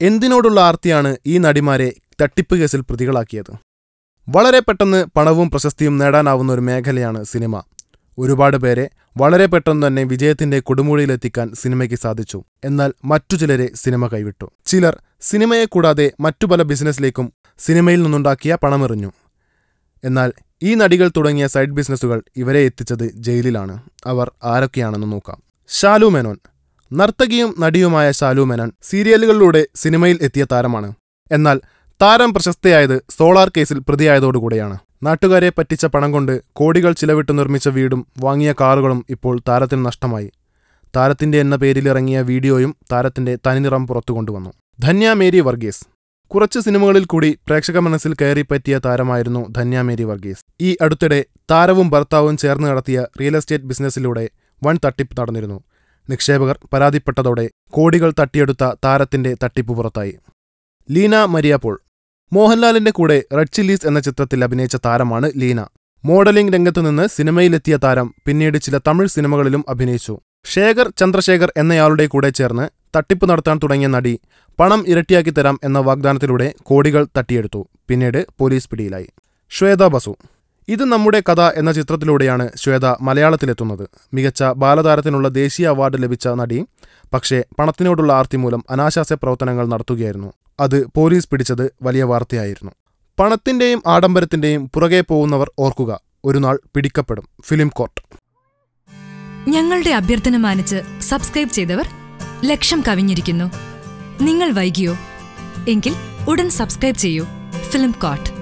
എന്തിനോടുള്ള ആർത്തിയാണ് ഈ നടിമാരെ തട്ടിപ്പ് കേസിൽ പ്രതികളാക്കിയത്? വളരെ പെട്ടെന്ന് പണവും പ്രശസ്തിയും നേടാനാവുന്ന ഒരു മേഖലയാണ് സിനിമ. ഒരുപാട് പേരെ വളരെ പെട്ടെന്ന് തന്നെ വിജയത്തിന്റെ കൊടുമുടിയിലെത്തിക്കാൻ സിനിമയ്ക്ക് സാധിച്ചു. എന്നാൽ മറ്റു ചിലരെ സിനിമ കൈവിട്ടു. ചിലർ സിനിമയെ കൂടാതെ മറ്റു പല ബിസിനസ്സിലേക്കും സിനിമയിൽ നിന്നുണ്ടാക്കിയ പണമെറിഞ്ഞു. എന്നാൽ ഈ നടികൾ തുടങ്ങിയ സൈഡ് ബിസിനസ്സുകൾ ഇവരെ എത്തിച്ചത് ജയിലിലാണ്. അവർ ആരൊക്കെയാണെന്ന് നോക്കാം. ഷാലു മേനോൻ നർത്തകിയും നടിയുമായ ശാലു മേനോൻ സീരിയലുകളിലൂടെ സിനിമയിൽ എത്തിയ താരമാണ്. എന്നാൽ താരം പ്രശസ്തയായത് സോളാർ കേസിൽ പ്രതിയായതോടുകൂടിയാണ്. നാട്ടുകാരെ പറ്റിച്ച പണം കൊണ്ട് കോടികൾ ചിലവിട്ട് നിർമ്മിച്ച വീടും വാങ്ങിയ കാറുകളും ഇപ്പോൾ താരത്തിന് നഷ്ടമായി. താരത്തിന്റെ എന്ന പേരിലിറങ്ങിയ വീഡിയോയും താരത്തിന്റെ തനിനിറം പുറത്തു കൊണ്ടുവന്നു ധന്യ മേരി വർഗീസ്. കുറച്ച് സിനിമകളിൽ കൂടി പ്രേക്ഷക മനസ്സിൽ കയറിപ്പറ്റിയ താരമായിരുന്നു ധന്യ മേരി വർഗീസ്. ഈ അടുത്തിടെ താരവും ഭർത്താവും ചേർന്ന് നടത്തിയ റിയൽ എസ്റ്റേറ്റ് ബിസിനസ്സിലൂടെ വൺ തട്ടിപ്പ് നടന്നിരുന്നു. നിക്ഷേപകർ പരാതിപ്പെട്ടതോടെ കോടികൾ തട്ടിയെടുത്ത താരത്തിന്റെ തട്ടിപ്പ് പുറത്തായി. ലീന മരിയ മോഹൻലാലിന്റെ കൂടെ റെഡ് ചില്ലീസ് എന്ന ചിത്രത്തിൽ അഭിനയിച്ച താരമാണ് ലീന. മോഡലിംഗ് രംഗത്തുനിന്ന് സിനിമയിലെത്തിയ താരം പിന്നീട് ചില തമിഴ് സിനിമകളിലും അഭിനയിച്ചു. ശേഖർ ചന്ദ്രശേഖർ എന്നയാളുടെ കൂടെ ചേർന്ന് തട്ടിപ്പ് നടത്താൻ തുടങ്ങിയ നടി പണം ഇരട്ടിയാക്കി തരാം എന്ന വാഗ്ദാനത്തിലൂടെ കോടികൾ തട്ടിയെടുത്തു. പിന്നീട് പോലീസ് പിടിയിലായി. ശ്വേത ബസു. ഇത് നമ്മുടെ കഥ എന്ന ചിത്രത്തിലൂടെയാണ് ശ്വേത മലയാളത്തിലെത്തുന്നത്. മികച്ച ബാലതാരത്തിനുള്ള ദേശീയ അവാർഡ് ലഭിച്ച നടി പക്ഷേ പണത്തിനോടുള്ള ആർത്തി മൂലം അനാശാസ്യ പ്രവർത്തനങ്ങൾ നടത്തുകയായിരുന്നു. അത് പോലീസ് പിടിച്ചത് വലിയ വാർത്തയായിരുന്നു. പണത്തിന്റെയും ആഡംബരത്തിന്റെയും പുറകെ പോകുന്നവർ ഓർക്കുക ഒരു നാൾ പിടിക്കപ്പെടും. Film court. ഞങ്ങളുടെ അഭ്യർത്ഥന മാനിച്ച് സബ്സ്ക്രൈബ് ചെയ്തവർ ലക്ഷം കവിഞ്ഞിരിക്കുന്നു. നിങ്ങൾ വൈകിയോ? എങ്കിൽ ഉടൻ സബ്സ്ക്രൈബ് ചെയ്യൂ. Film coat